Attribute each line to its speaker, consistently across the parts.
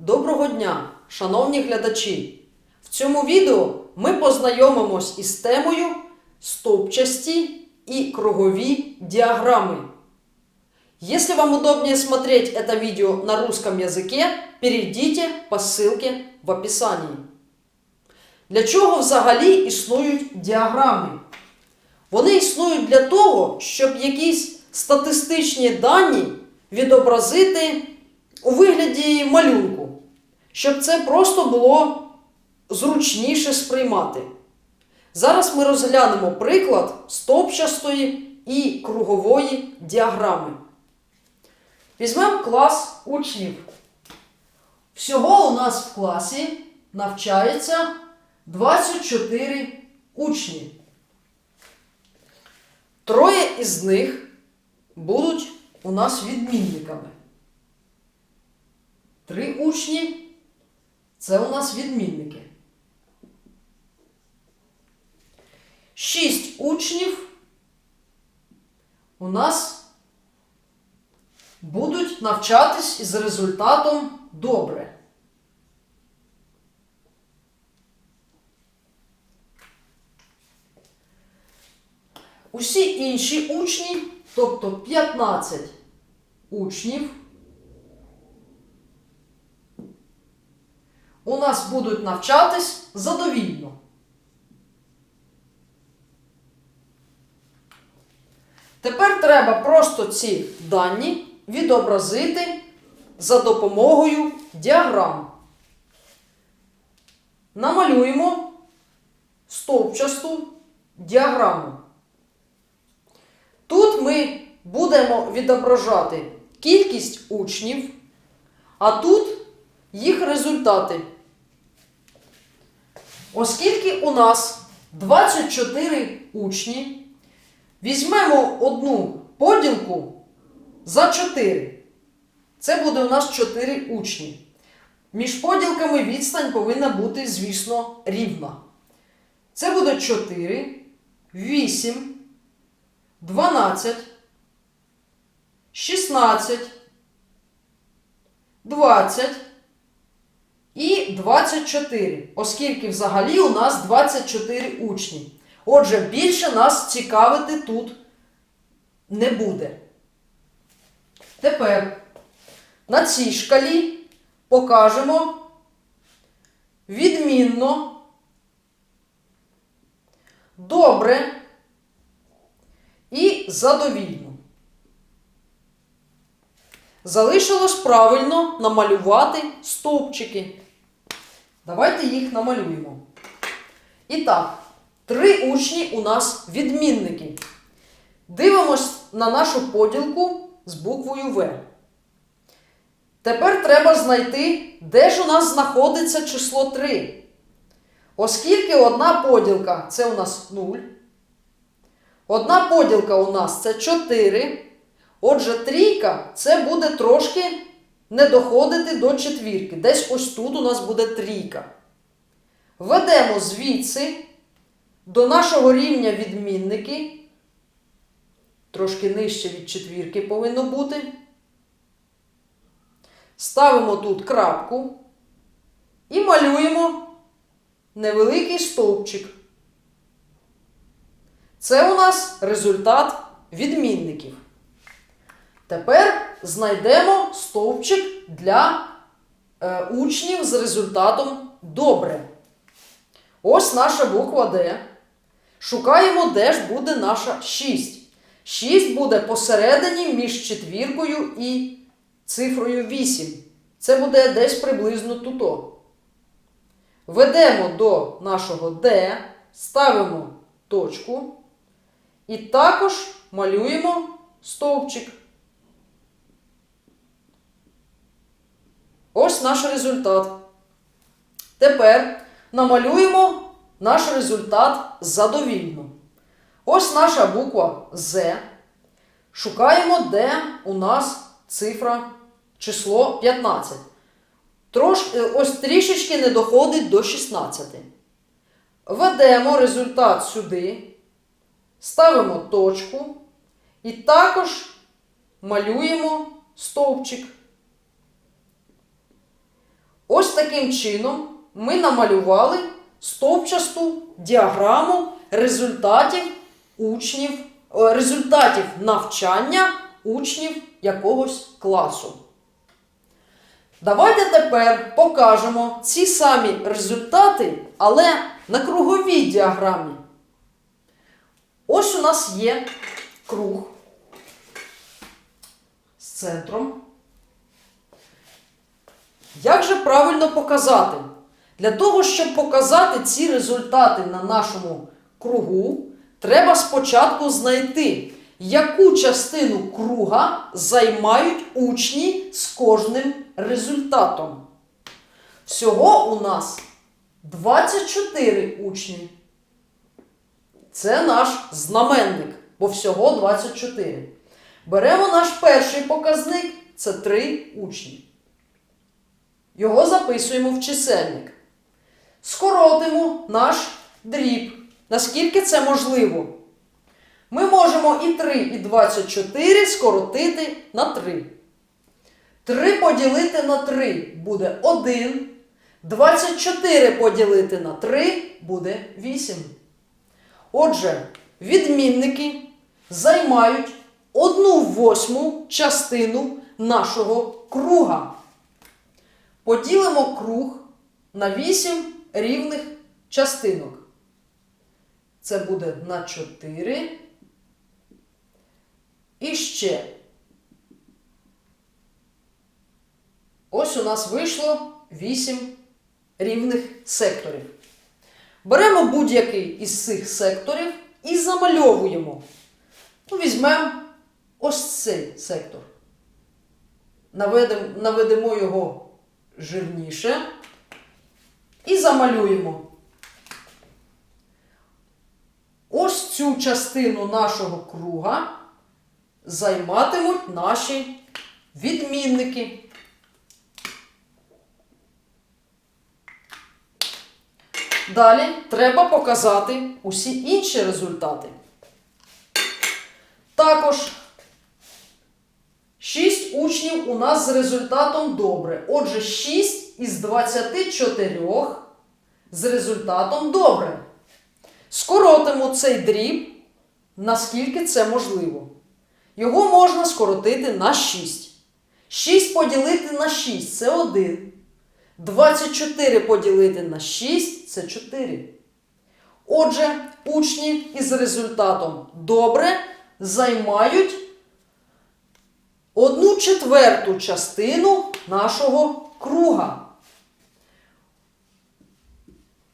Speaker 1: Доброго дня, шановні глядачі! В цьому відео ми познайомимось із темою стовпчасті и кругові діаграми. Если вам удобнее смотреть это видео на русском языке, перейдите по ссылке в описании. Для чого взагалі існують діаграми? Вони існують для того, щоб якісь статистичні дані відобразити у вигляді малюнку, щоб це просто було зручніше сприймати. Зараз ми розглянемо приклад стовпчастої і кругової діаграми. Візьмемо клас учнів. Всього у нас в класі навчається 24 учні. Троє із них будуть у нас відмінниками. Три учні це у нас відмінники. Шість учнів у нас будуть навчатись із результатом добре. Усі інші учні, тобто 15 учнів, у нас будуть навчатись задовільно. Тепер треба просто ці дані відобразити за допомогою діаграм. Намалюємо стовпчасту діаграму. Тут ми будемо відображати кількість учнів, а тут їх результати. Оскільки у нас 24 учні, візьмемо одну поділку за 4. Це буде у нас 4 учні. Між поділками відстань повинна бути, звісно, рівна. Це буде 4, 8, 12, 16, 20 і 24, оскільки взагалі у нас 24 учні. Отже, більше нас цікавити тут не буде. Тепер на цій шкалі покажемо відмінно, добре і задовільно. Залишилось правильно намалювати стовпчики. Давайте їх намалюємо. І так, три учні у нас відмінники. Дивимось на нашу поділку з буквою В. Тепер треба знайти, де ж у нас знаходиться число 3. Оскільки одна поділка це у нас 0. Одна поділка у нас це 4. Отже, трійка це буде трошки не доходити до четвірки. Десь ось тут у нас буде трійка. Ведемо звідси до нашого рівня відмінники. Трошки нижче від четвірки повинно бути. Ставимо тут крапку і малюємо невеликий стовпчик. Це у нас результат відмінників. Тепер знайдемо стовпчик для е, учнів з результатом добре. Ось наша буква Д. Шукаємо, де ж буде наша 6. 6 буде посередині між четвіркою і цифрою 8. Це буде десь приблизно туто. Ведемо до нашого D, ставимо точку і також малюємо стовпчик. Ось наш результат. Тепер намалюємо наш результат задовільно. Ось наша буква З. Шукаємо, де у нас цифра число 15. Трош, е, ось трішечки не доходить до 16. Ведемо результат сюди, ставимо точку і також малюємо стовпчик. Ось таким чином ми намалювали стовпчасту діаграму результатів учнів, е, результатів навчання учнів якогось класу. Давайте тепер покажемо ці самі результати, але на круговій діаграмі. Ось у нас є круг з центром. Як же правильно показати? Для того, щоб показати ці результати на нашому кругу, треба спочатку знайти, яку частину круга займають учні з кожним результатом. Всього у нас 24 учні. Це наш знаменник, бо всього 24. Беремо наш перший показник це 3 учні. Його записуємо в чисельник. Скоротимо наш дріб. Наскільки це можливо? Ми можемо і 3, і 24 скоротити на 3. 3 поділити на 3 буде 1. 24 поділити на 3 буде 8. Отже, відмінники займають одну восьму частину нашого круга. Поділимо круг на 8 рівних частинок. Це буде на 4. І ще. Ось у нас вийшло 8 рівних секторів. Беремо будь-який із цих секторів і замальовуємо. Ну, візьмемо ось цей сектор. Наведемо, наведемо його жирніше і замалюємо. Ось цю частину нашого круга займатимуть наші відмінники. Далі треба показати усі інші результати. Також 6 учнів у нас з результатом добре. Отже, 6 із 24 з результатом добре. Скоротимо цей дріб, наскільки це можливо. Його можна скоротити на 6. 6 поділити на 6 це 1. 24 поділити на 6 це 4. Отже, учні із результатом добре займають одну четверту частину нашого круга.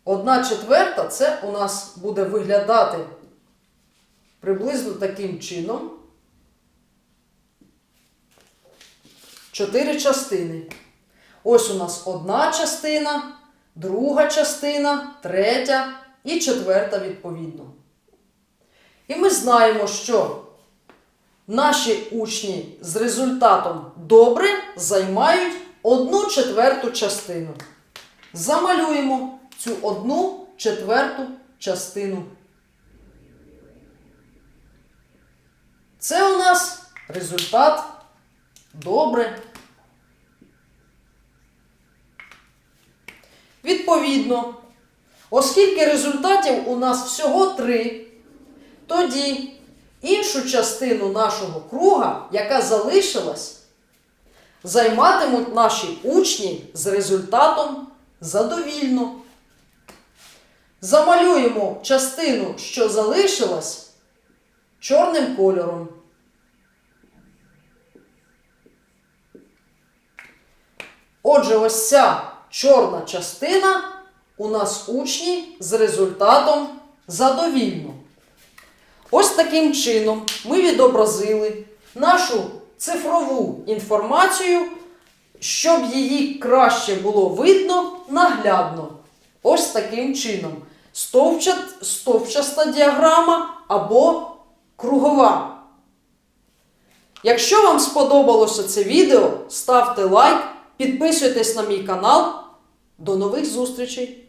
Speaker 1: Одна четверта це у нас буде виглядати приблизно таким чином. Чотири частини. Ось у нас одна частина, друга частина, третя і четверта відповідно. І ми знаємо, що наші учні з результатом добре займають одну четверту частину. Замалюємо цю одну четверту частину. Це у нас результат добре. Відповідно, оскільки результатів у нас всього три, тоді іншу частину нашого круга, яка залишилась, займатимуть наші учні з результатом задовільно. Замалюємо частину, що залишилась, чорним кольором. Отже, ось ця чорна частина у нас учні з результатом задовільно. Ось таким чином ми відобразили нашу цифрову інформацію, щоб її краще було видно наглядно. Ось таким чином. Стовпчаста діаграма або кругова. Якщо вам сподобалося це відео, ставте лайк, підписуйтесь на мій канал. До нових зустрічей!